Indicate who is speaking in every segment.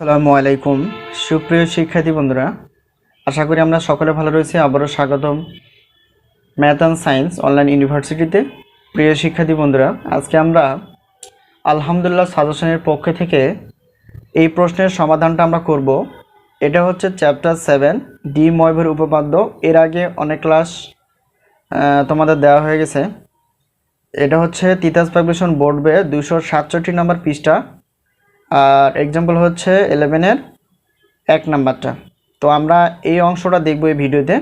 Speaker 1: আসসালামু আলাইকুম। সুপ্রিয় শিক্ষার্থী বন্ধুরা, আশা করি আমরা সকলে ভালো রয়েছি। আবারও স্বাগতম ম্যাথ অ্যান্ড সায়েন্স অনলাইন ইউনিভার্সিটিতে। প্রিয় শিক্ষার্থী বন্ধুরা, আজকে আমরা আলহামদুলিল্লাহ সাজেশনের পক্ষ থেকে এই প্রশ্নের সমাধানটা আমরা করব। এটা হচ্ছে চ্যাপ্টার সেভেন, ডি ময়ভের উপপাদ্য। এর আগে অনেক ক্লাস তোমাদের দেওয়া হয়ে গেছে। এটা হচ্ছে তিতাস পাবলিশন বোর্ড বে দুশো সাতষট্টি নম্বর পৃষ্ঠা। আর এক্সাম্পল হচ্ছে ইলেভেনের এক নাম্বারটা। তো আমরা এই অংশটা দেখব এই ভিডিওতে।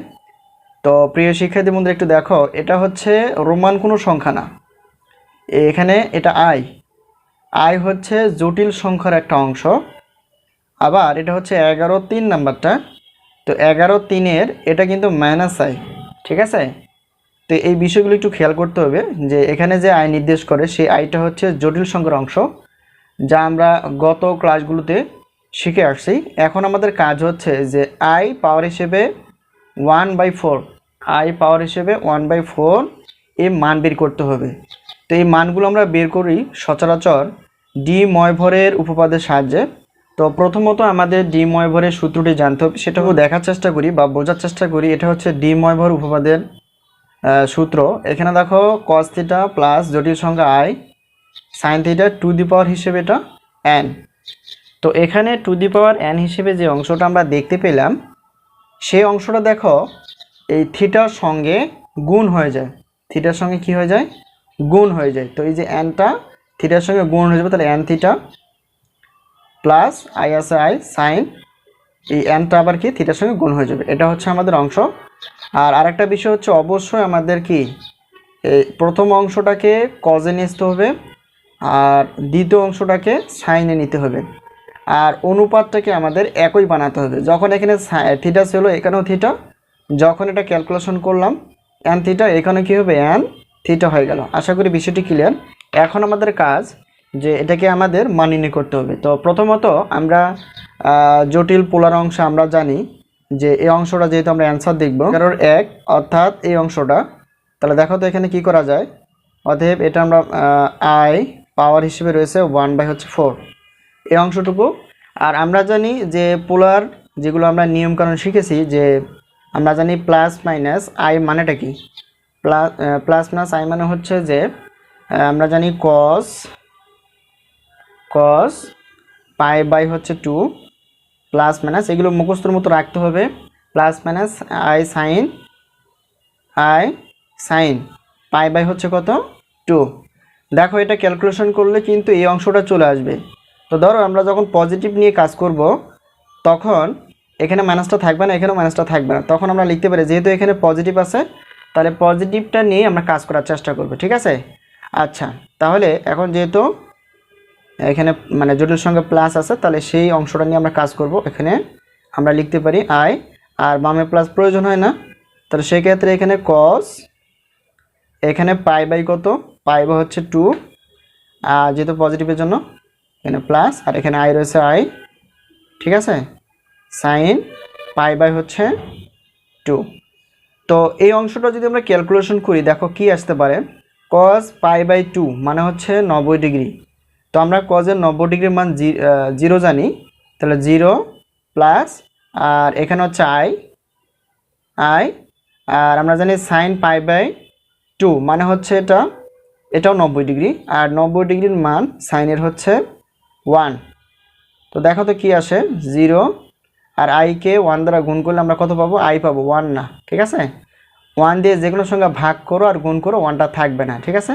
Speaker 1: তো প্রিয় শিক্ষার্থী বন্ধু একটু দেখো, এটা হচ্ছে রোমান কোনো সংখ্যা না। এখানে এটা আই আই হচ্ছে জটিল সংখ্যার একটা অংশ। আবার এটা হচ্ছে এগারো তিন নাম্বারটা। তো এগারো তিনের এটা কিন্তু মাইনাস আই ঠিক আছে? তো এই বিষয়গুলো একটু খেয়াল করতে হবে যে এখানে যে আয় নির্দেশ করে, সেই আয়টা হচ্ছে জটিল সংখ্যার অংশ। যা আমরা গত ক্লাসগুলোতে শিখে আসছি। এখন আমাদের কাজ হচ্ছে যে আই পাওয়ার হিসেবে one by four I power হিসেবে ওয়ান বাই ফোর এই মান বের করতে হবে। তো এই মানগুলো আমরা বের করি সচরাচর ডি ময়ভরের উপপাদ্যের সাহায্যে। তো প্রথমত আমাদের ডি ময়ভরের সূত্রটি জানতে হবে সেটাও দেখার চেষ্টা করি বা বোঝার চেষ্টা করি এটা হচ্ছে ডি ময়ভর উপপাদ্যের আহ, সূত্র। এখানে দেখো কস থিটা প্লাস জটিল সংখ্যা I sine theta to the power হিসেবে এটা অ্যান তো এখানে টু দি পাওয়ার অ্যান হিসেবে যে অংশটা আমরা দেখতে পেলাম, সেই অংশটা দেখো, এই থিটার সঙ্গে গুণ হয়ে যায়। থিটার সঙ্গে কি হয়ে যায়? গুণ হয়ে যায়। তো এই যে অ্যানটা থিটার সঙ্গে গুণ হয়ে যাবে, তাহলে এন থিটা প্লাস আই আছে আই সাইন এই অ্যানটা আবার কি? থিটার সঙ্গে গুণ হয়ে যাবে। এটা হচ্ছে আমাদের অংশ। আর আরেকটা বিষয় হচ্ছে, অবশ্যই আমাদের কি? এই প্রথম অংশটাকে কজে আসতে হবে। আর দ্বিতীয় অংশটাকে সাইনে নিতে হবে। আর অনুপাতটাকে আমাদের একই বানাতে হবে। যখন এখানে থিটা ছিল, এখানেও থিটা যখন এটা ক্যালকুলেশন করলাম অ্যান থিটা এখানে কী হবে? অ্যান থিটা হয়ে গেল। আশা করি বিষয়টি ক্লিয়ার এখন আমাদের কাজ যে এটাকে আমাদের মানিনি করতে হবে। তো প্রথমত আমরা জটিল পোলার অংশ আমরা জানি যে এই অংশটা যেহেতু আমরা অ্যান্সার দেখব, কারণ এক অর্থাৎ এই অংশটা। তাহলে দেখো তো এখানে কি করা যায়? অতএব এটা আমরা আই পাওয়ার হিসেবে রয়েছে ওয়ান বাই হচ্ছে ফোর। এই অংশটুকু। আর আমরা জানি যে পোলার যেগুলো আমরা নিয়মকানুন শিখেছি যে আমরা জানি প্লাস মাইনাস আই মানেটা কি? প্লাস প্লাস মাইনাস আই মানে হচ্ছে যে আমরা জানি কস কস পাই বাই হচ্ছে টু প্লাস মাইনাস এগুলো মুখস্থর মতো রাখতে হবে। Plus minus I sine I sine pi by হচ্ছে কত? টু দেখো, এটা ক্যালকুলেশন করলে কিন্তু এই অংশটা চলে আসবে। তো ধরো, আমরা যখন পজিটিভ নিয়ে কাজ করব, তখন এখানে মাইনাসটা থাকবে না, এখানেও মাইনাসটা থাকবে না। তখন আমরা লিখতে পারি, যেহেতু এখানে পজিটিভ আছে, তাহলে পজিটিভটা নিয়ে আমরা কাজ করার চেষ্টা করব, ঠিক আছে? আচ্ছা তাহলে এখন যেহেতু এখানে মানে জটিল সঙ্গে প্লাস আছে, তাহলে সেই অংশটা নিয়ে আমরা কাজ করব। এখানে আমরা লিখতে পারি আই আর বামে প্লাস প্রয়োজন হয় না। তাহলে সেক্ষেত্রে এখানে কস এখানে পাই বাই কত? পাই বাই হচ্ছে টু। আর যেহেতু পজিটিভের জন্য, এখানে প্লাস আর এখানে আই রয়েছে আই ঠিক আছে? সাইন পাই বাই হচ্ছে টু তো এই অংশটা যদি আমরা ক্যালকুলেশন করি, দেখো কি আসতে পারে? কজ পাই বাই টু মানে হচ্ছে নব্বই ডিগ্রি। তো আমরা কজের নব্বই ডিগ্রির মান জিরো জানি। তাহলে জিরো প্লাস আর এখানে হচ্ছে আই আই আর আমরা জানি সাইন পাই বাই টু মানে হচ্ছে এটা এটাও নব্বই ডিগ্রি, আর নব্বই ডিগ্রির মান সাইনের হচ্ছে ওয়ান। তো দেখো তো কী আসে? জিরো। আর আইকে ওয়ান দ্বারা গুণ করলে আমরা কত পাবো? আই পাবো, ওয়ান না, ঠিক আছে? ওয়ান দিয়ে যে কোনো সঙ্গে ভাগ করো আর গুণ করো, ওয়ানটা থাকবে না, ঠিক আছে?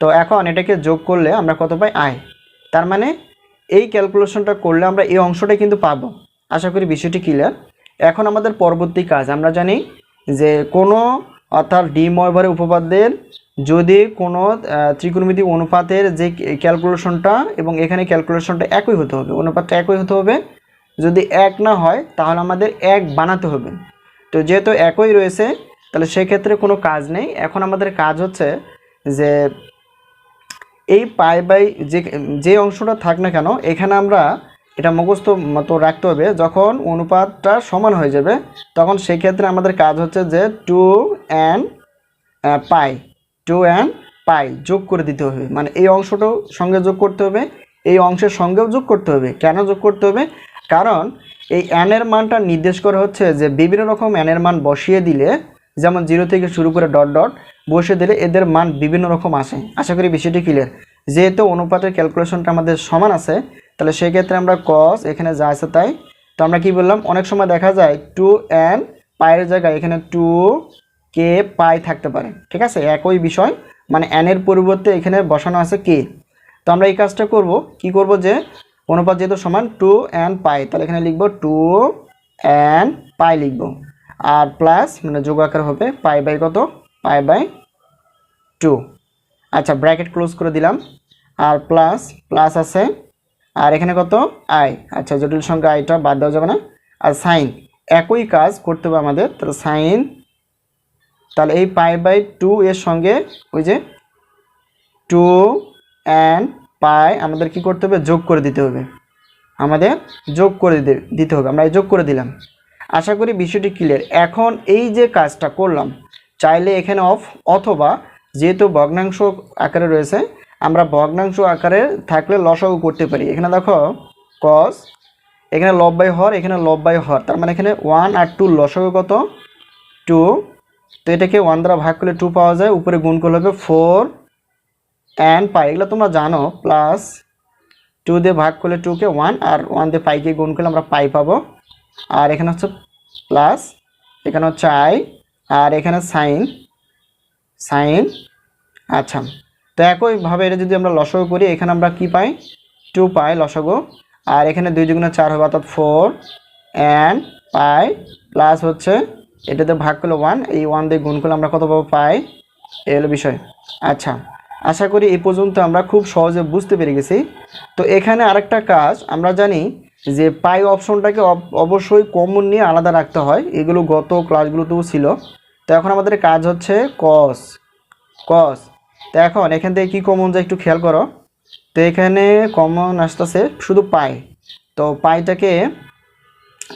Speaker 1: তো এখন এটাকে যোগ করলে আমরা কত পাই? আই তার মানে এই ক্যালকুলেশনটা করলে আমরা এই অংশটাই কিন্তু পাবো। আশা করি বিষয়টি ক্লিয়ার এখন আমাদের পরবর্তী কাজ, আমরা জানি যে কোনো অর্থাৎ ডি ময়ভরের উপপাদ্যের যদি কোনো ত্রিকোণমিতিক অনুপাতের যে ক্যালকুলেশনটা এবং এখানে ক্যালকুলেশনটা একই হতে হবে, অনুপাতটা একই হতে হবে, যদি এক না হয়, তাহলে আমাদের এক বানাতে হবে। তো যেহেতু একই রয়েছে, তাহলে সেক্ষেত্রে কোনো কাজ নেই। এখন আমাদের কাজ হচ্ছে যে এই পাই বাই যে যে অংশটা থাক না কেন, এখানে আমরা এটা মুখস্থ মতো রাখতে হবে। যখন অনুপাতটা সমান হয়ে যাবে, তখন সেই ক্ষেত্রে আমাদের কাজ হচ্ছে যে two and pi. Two and pi যোগ করে দিতে হবে। মানে এই অংশটাও সঙ্গে যোগ করতে হবে, এই অংশের সঙ্গেও যোগ করতে হবে। কেন যোগ করতে হবে? কারণ এই অ্যানের মানটা নির্দেশ করা হচ্ছে যে বিভিন্ন রকম অ্যানের মান বসিয়ে দিলে, যেমন জিরো থেকে শুরু করে ডট ডট বসিয়ে দিলে এদের মান বিভিন্ন রকম আসে। আশা করি বিষয়টি ক্লিয়ার যেহেতু অনুপাতের ক্যালকুলেশনটা আমাদের সমান আছে, তাহলে সেক্ষেত্রে আমরা কস এখানে যা আছে তাই। তো আমরা কি বললাম? অনেক সময় দেখা যায় টু অ্যান পায়ের জায়গায় এখানে টু কে পাই থাকতে পারে, ঠিক আছে? একই বিষয় মানে অ্যানের পরিবর্তে এখানে বসানো আছে কে। তো আমরা এই কাজটা করব, কি করব যে, অনুপাত যেহেতু সমান টু অ্যান পাই, তাহলে এখানে লিখব টু অ্যান পাই লিখব। আর প্লাস মানে যোগ আকার হবে পাই বাই কত? পাই বাই টু আচ্ছা ব্র্যাকেট ক্লোজ করে দিলাম। আর প্লাস প্লাস আছে। আর এখানে কত? আই আচ্ছা জটিল সংখ্যা আইটা বাদ দেওয়া যাবে না। আর সাইন একই কাজ করতে হবে আমাদের, তাহলে সাইন তাহলে এই পাই বাই টু এর সঙ্গে ওই যে টু অ্যান্ড পাই আমাদের কি করতে হবে? যোগ করে দিতে হবে। আমাদের যোগ করে দিতে দিতে হবে। আমরা যোগ করে দিলাম। আশা করি বিষয়টি ক্লিয়ার এখন এই যে কাজটা করলাম, চাইলে এখানে অফ অথবা যেহেতু ভগ্নাংশ আকারে রয়েছে, আমরা ভগ্নাংশ আকারে থাকলে লসাগু করতে পারি। এখানে দেখো কস এখানে লব বাই হর, এখানে লব বাই হর। তার মানে এখানে ওয়ান আর টু লসাগু কত? টু তো এটাকে ওয়ান দ্বারা ভাগ করলে টু পাওয়া যায়, উপরে গুণ করলে হবে ফোর অ্যান্ড পাই এগুলো তোমরা জানো প্লাস টু দিয়ে ভাগ করলে টুকে ওয়ান আর ওয়ান দিয়ে পাইকে গুণ করলে আমরা পাই পাবো। আর এখানে হচ্ছে প্লাস এখানে হচ্ছে আই আর এখানে সাইন সাইন আচ্ছা। তো একইভাবে এটা যদি আমরা লসগো করি, এখানে আমরা কি পাই? টু পাই লসগো। আর এখানে দুই দুগুণে চার হবে, অর্থাৎ ফোর অ্যান্ড পাই প্লাস হচ্ছে এটাতে ভাগ করলে ওয়ান এই ওয়ান দিয়ে গুণ করলে আমরা কত পাবো? পাই? এই হলো বিষয়। আচ্ছা আশা করি এই পর্যন্ত আমরা খুব সহজে বুঝতে পেরে গেছি। তো এখানে আরেকটা কাজ, আমরা জানি যে পাই অপশনটাকে অব- অবশ্যই কমন নিয়ে আলাদা রাখতে হয়। এগুলো গত ক্লাসগুলোতেও ছিল। তো এখন আমাদের কাজ হচ্ছে কস কস তো এখন এখান থেকে কী কমন যায় একটু খেয়াল করো। তো এখানে কমন আসতেছে শুধু পাই। তো পাইটাকে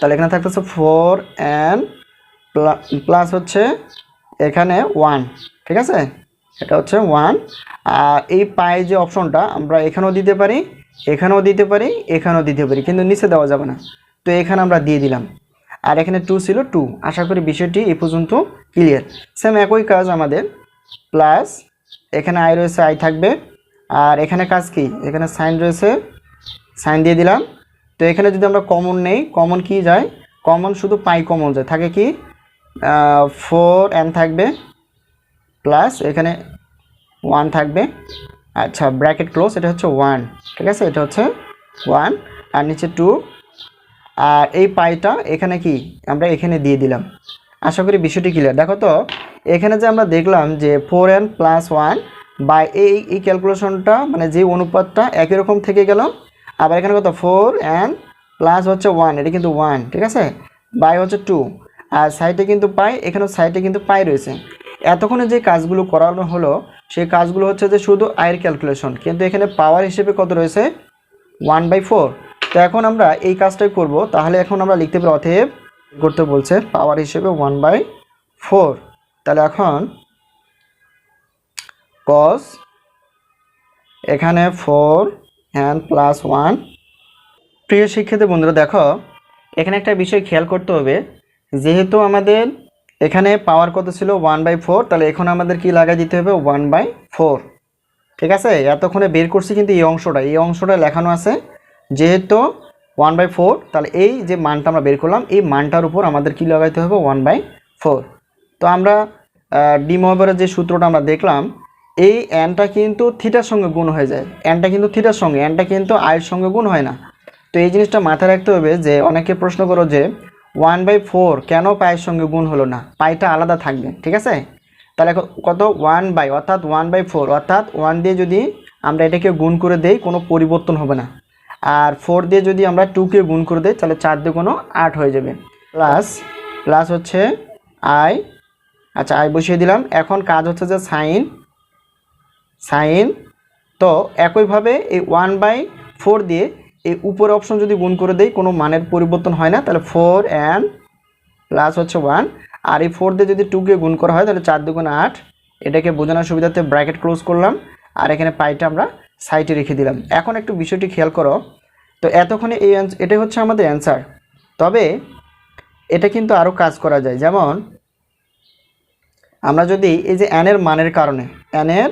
Speaker 1: তাহলে এখানে থাকতেছে ফোর অ্যান্ড প্লাস হচ্ছে এখানে ওয়ান ঠিক আছে? এটা হচ্ছে ওয়ান আর এই পাই যে অপশনটা আমরা এখানেও দিতে পারি, এখানেও দিতে পারি, এখানেও দিতে পারি, কিন্তু নিচে দেওয়া যাবে না। তো এখানে আমরা দিয়ে দিলাম। আর এখানে টু ছিল টু আশা করি বিষয়টি এই পর্যন্ত ক্লিয়ার সেম একই কাজ আমাদের। প্লাস এখানে আই রয়েছে আই থাকবে। আর এখানে কাজ কি? এখানে সাইন রয়েছে সাইন দিয়ে দিলাম। তো এখানে যদি আমরা কমন নেই কমন কি যায়? কমন শুধু পাই কমন যায়। থাকে কি? ফোর এন থাকবে প্লাস এখানে ওয়ান থাকবে। আচ্ছা ব্র্যাকেট ক্লোজ এটা হচ্ছে ওয়ান ঠিক আছে? এটা হচ্ছে ওয়ান আর নিচে টু আর এই পাইটা এখানে কি? আমরা এখানে দিয়ে দিলাম। আশা করি বিষয়টি ক্লিয়ার দেখো তো, এখানে যে আমরা দেখলাম যে four n plus one by এই এই ক্যালকুলেশনটা মানে যে অনুপাতটা একই রকম থেকে গেল, আবার এখানে কত? ফোর এন প্লাস হচ্ছে ওয়ান এটা কিন্তু ওয়ান ঠিক আছে? বাই হচ্ছে টু আর সাইডে কিন্তু পাই, এখানেও সাইডে কিন্তু পাই রয়েছে। এতক্ষণে যে কাজগুলো করানো হলো, সেই কাজগুলো হচ্ছে যে শুধু আয়ের ক্যালকুলেশন কিন্তু এখানে পাওয়ার হিসেবে কত রয়েছে? ওয়ান বাই ফোর তো এখন আমরা এই কাজটাই করব। তাহলে এখন আমরা লিখতে পারি অতএব করতে বলছে পাওয়ার হিসেবে ওয়ান বাই ফোর তাহলে এখন কস এখানে ফোর হ্যান্ড প্লাস ওয়ান প্রিয় শিক্ষার্থী বন্ধুরা, দেখো, এখানে একটা বিষয় খেয়াল করতে হবে। যেহেতু আমাদের এখানে পাওয়ার কত ছিল? ওয়ান বাই ফোর তাহলে এখন আমাদের কি লাগাই দিতে হবে? ওয়ান বাই ফোর ঠিক আছে? এতক্ষণে বের করছি কিন্তু এই অংশটা। এই অংশটা লেখানো আছে যেহেতু ওয়ান বাই ফোর তাহলে এই যে মানটা আমরা বের করলাম, এই মানটার উপর আমাদের কি লাগাইতে হবে? ওয়ান বাই ফোর তো আমরা ডিমোভারের যে সূত্রটা আমরা দেখলাম, এই অ্যানটা কিন্তু থিটার সঙ্গে গুণ হয়ে যায়। অ্যানটা কিন্তু থিটার সঙ্গে অ্যানটা কিন্তু আয়ের সঙ্গে গুণ হয় না। তো এই জিনিসটা মাথায় রাখতে হবে যে, অনেকে প্রশ্ন করো যে ওয়ান বাই ফোর কেন পায়ের সঙ্গে গুণ হলো না? পাইটা আলাদা থাকবে, ঠিক আছে? তাহলে কত? ওয়ান বাই, অর্থাৎ ওয়ান বাই ফোর, অর্থাৎ ওয়ান দিয়ে যদি আমরা এটাকে গুণ করে দেই, কোনো পরিবর্তন হবে না। আর ফোর দিয়ে যদি আমরা টুকে গুণ করে দেই, তাহলে চার দিয়ে কোনো আট হয়ে যাবে। প্লাস প্লাস হচ্ছে আই আচ্ছা আই বসিয়ে দিলাম। এখন কাজ হচ্ছে যে সাইন সাইন, তো একইভাবে এই ওয়ান বাই ফোর দিয়ে এই উপর অপশন যদি গুণ করে দেই, কোনো মানের পরিবর্তন হয় না, তাহলে ফোর অ্যান্ড প্লাস হচ্ছে ওয়ান আর এই ফোর দিয়ে যদি টুকে গুণ করা হয়, তাহলে চার দুগুণ আট। এটাকে বোঝানোর সুবিধাতে ব্র্যাকেট ক্লোজ করলাম। আর এখানে পাইটা আমরা সাইটে রেখে দিলাম। এখন একটু বিষয়টি খেয়াল করো। তো এতক্ষণে এই এটাই হচ্ছে আমাদের অ্যান্সার তবে এটা কিন্তু আরও কাজ করা যায়। যেমন, আমরা যদি এই যে অ্যানের মানের কারণে অ্যানের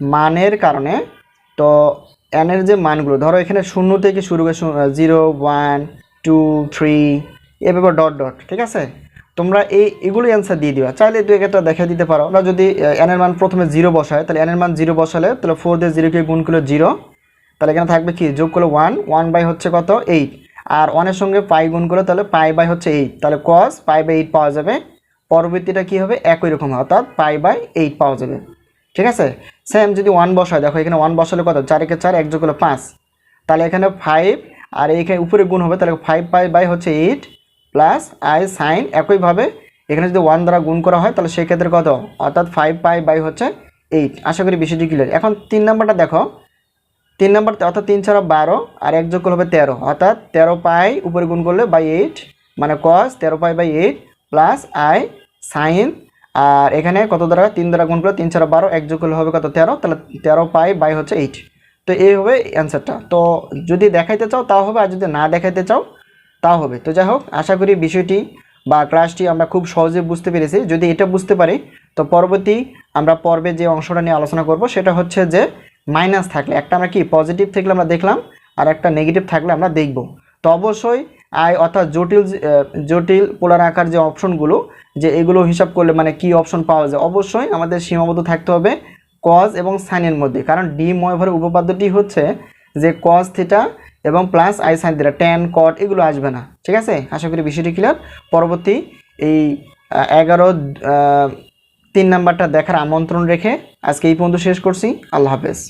Speaker 1: মানের কারণে, তো এনের যে মানগুলো, ধরো এখানে শূন্য থেকে শুরু করে জিরো ওয়ান টু থ্রি এভাবে ডট ডট ঠিক আছে? তোমরা এই, এগুলো অ্যান্সার দিয়ে দিবা। চাইলে দু একটা দেখে দিতে পারো। আমরা যদি এনের মান প্রথমে জিরো বসাই তাহলে এনের মান জিরো বসালে, তাহলে ফোর দিয়ে জিরোকে গুণ করলে জিরো তাহলে এখানে থাকবে কি? যোগ করলে ওয়ান ওয়ান বাই হচ্ছে কত? এইট আর ওয়ানের সঙ্গে পাই গুণ করলে, তাহলে পাই বাই হচ্ছে এইট তাহলে কস পাই বাই এইট পাওয়া যাবে। পরবর্তীটা কি হবে? একই রকম অর্থাৎ পাই বাই এইট পাওয়া যাবে। ঠিক আছে? সেম যদি ওয়ান বসায় দেখো এখানে ওয়ান বসালে কত? চারিকে চার, এক যোগ করলে পাঁচ। তাহলে এখানে ফাইভ আর এখানে উপরে গুণ হবে, তাহলে ফাইভ পাই বাই হচ্ছে এইট প্লাস আই সাইন একইভাবে এখানে যদি ওয়ান দ্বারা গুণ করা হয়, তাহলে সেক্ষেত্রে কত? অর্থাৎ ফাইভ পাই বাই হচ্ছে এইট আশা করি বিষয়টি ক্লিয়ার এখন তিন নাম্বারটা দেখো। তিন নাম্বার অর্থাৎ তিন ছাড়া বারো, আর এক যোগ হবে তেরো। অর্থাৎ তেরো পাই উপরে গুণ করলে বাই এইট মানে কস তেরো pi by eight plus I sine আর এখানে কত দ্বারা তিন দ্বারা গুণ করলে তিন ছাড়া বারো, এক যোগ করলে হবে কত? তেরো। তাহলে তেরো পাই বাই হচ্ছে এইট তো এই হবে অ্যান্সারটা। তো যদি দেখাইতে চাও, তাও হবে, আর যদি না দেখাইতে চাও, তাও হবে। তো যাই হোক, আশা করি বিষয়টি বা ক্লাসটি আমরা খুব সহজে বুঝতে পেরেছি। যদি এটা বুঝতে পারি, তো পরবর্তী আমরা পর্বে যে অংশটা নিয়ে আলোচনা করব, সেটা হচ্ছে যে মাইনাস থাকলে, একটা আমরা কি পজিটিভ থাকলে আমরা দেখলাম, আর একটা নেগেটিভ থাকলে আমরা দেখব। তো অবশ্যই আই অর্থাৎ জটিল জটিল পোলার আকার যে অপশনগুলো, যে এগুলো হিসাব করলে মানে কি অপশন পাওয়া যায়? অবশ্যই আমাদের সীমাবদ্ধ থাকতে হবে কজ এবং সাইনের মধ্যে। কারণ ডি ময়ভরের উপপাদ্যটি হচ্ছে যে কজ থিটা এবং plus I sine theta tan cot এগুলো আসবে না। ঠিক আছে? আশা করি বিষয়টি ক্লিয়ার পরবর্তী এই এগারো তিন নাম্বারটা দেখার আমন্ত্রণ রেখে আজকে এই পর্যন্ত শেষ করছি। আল্লাহ হাফেজ।